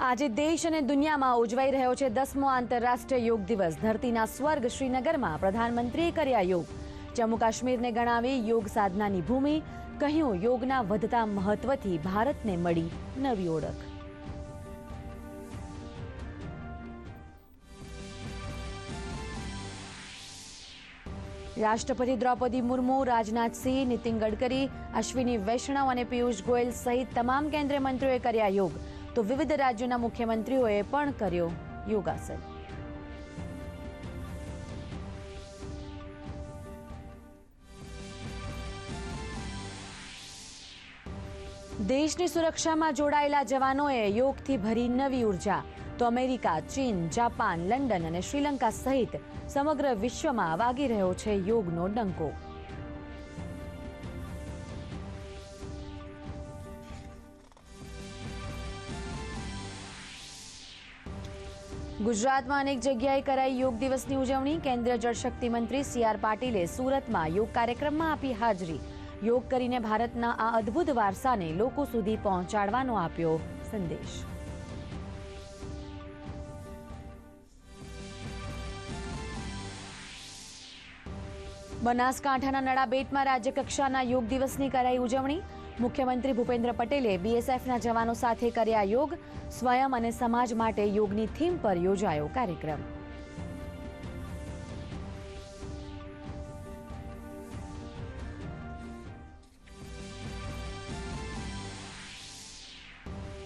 આજે દેશ અને દુનિયામાં ઉજવાઈ રહ્યો છે દસમો આંતરરાષ્ટ્રીય યોગ દિવસ. ધરતીના સ્વર્ગ શ્રીનગરમાં પ્રધાનમંત્રીએ કર્યા યોગ. જમ્મુ કાશ્મીરને ગણાવી યોગ સાધનાની ભૂમિ, કહ્યું યોગના વધતા મહત્વથી ભારતને મળી નવી ઓળખ. રાષ્ટ્રપતિ દ્રૌપદી મુર્મુ રાજનાથસિંહ નીતિન ગડકરી, અશ્વિની વૈષ્ણવ અને પિયુષ ગોયલ સહિત તમામ કેન્દ્રીય મંત્રીઓએ કર્યા યોગ. તો વિવિધ રાજ્યોના મુખ્યમંત્રીઓએ પણ કર્યો યોગાસન. દેશની સુરક્ષામાં જોડાયેલા જવાનોએ યોગથી ભરી નવી ઊર્જા. તો અમેરિકા, ચીન, જાપાન, લંડન અને શ્રીલંકા સહિત સમગ્ર વિશ્વમાં વાગી રહ્યો છે યોગનો ડંકો. ગુજરાતમાં અનેક જગ્યાએ કરાઈ યોગ દિવસની ઉજવણી. કેન્દ્રીય જળશક્તિ મંત્રી સી આર પાટીલે સુરતમાં યોગ કાર્યક્રમમાં આપી હાજરી. યોગ કરીને ભારતના આ અદ્ભુત વારસાને લોકો સુધી પહોંચાડવાનો આપ્યો સંદેશ. બનાસકાંઠાના નડાબેટમાં રાજ્યકક્ષાના યોગ દિવસની કરાઈ ઉજવણી. મુખ્યમંત્રી ભૂપેન્દ્ર પટેલે બીએસએફના જવાનો સાથે કર્યા યોગ, સ્વયં અને સમાજ માટે યોગની થીમ પર યોજાયો કાર્યક્રમ.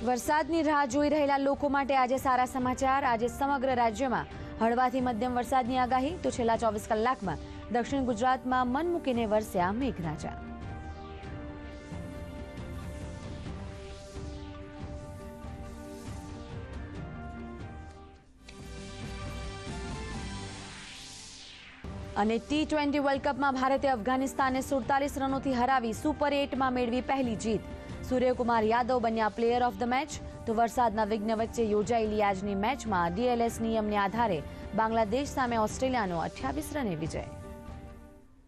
વરસાદની રાહ જોઈ રહેલા લોકો માટે આજે સારા સમાચાર. આજે સમગ્ર રાજ્યમાં હળવાથી મધ્યમ વરસાદની આગાહી. તો છેલ્લા ચોવીસ કલાકમાં દક્ષિણ ગુજરાતમાં મન મૂકીને વરસ્યા મેઘરાજા. અને ટી ટ્વેન્ટી વર્લ્ડ કપમાં ભારતે અફઘાનિસ્તાનને સુડતાલીસ રનોથી હરાવી સુપર એટમાં મેળવી પહેલી જીત સૂર્યકુમાર યાદવ બન્યા પ્લેયર ઓફ ધ મેચ તો વરસાદના વિઘ્ન વચ્ચે યોજાયેલી આજની મેચમાં ડીએલએસ નિયમને આધારે બાંગ્લાદેશ સામે ઓસ્ટ્રેલિયાનો અઠ્યાવીસ રને વિજય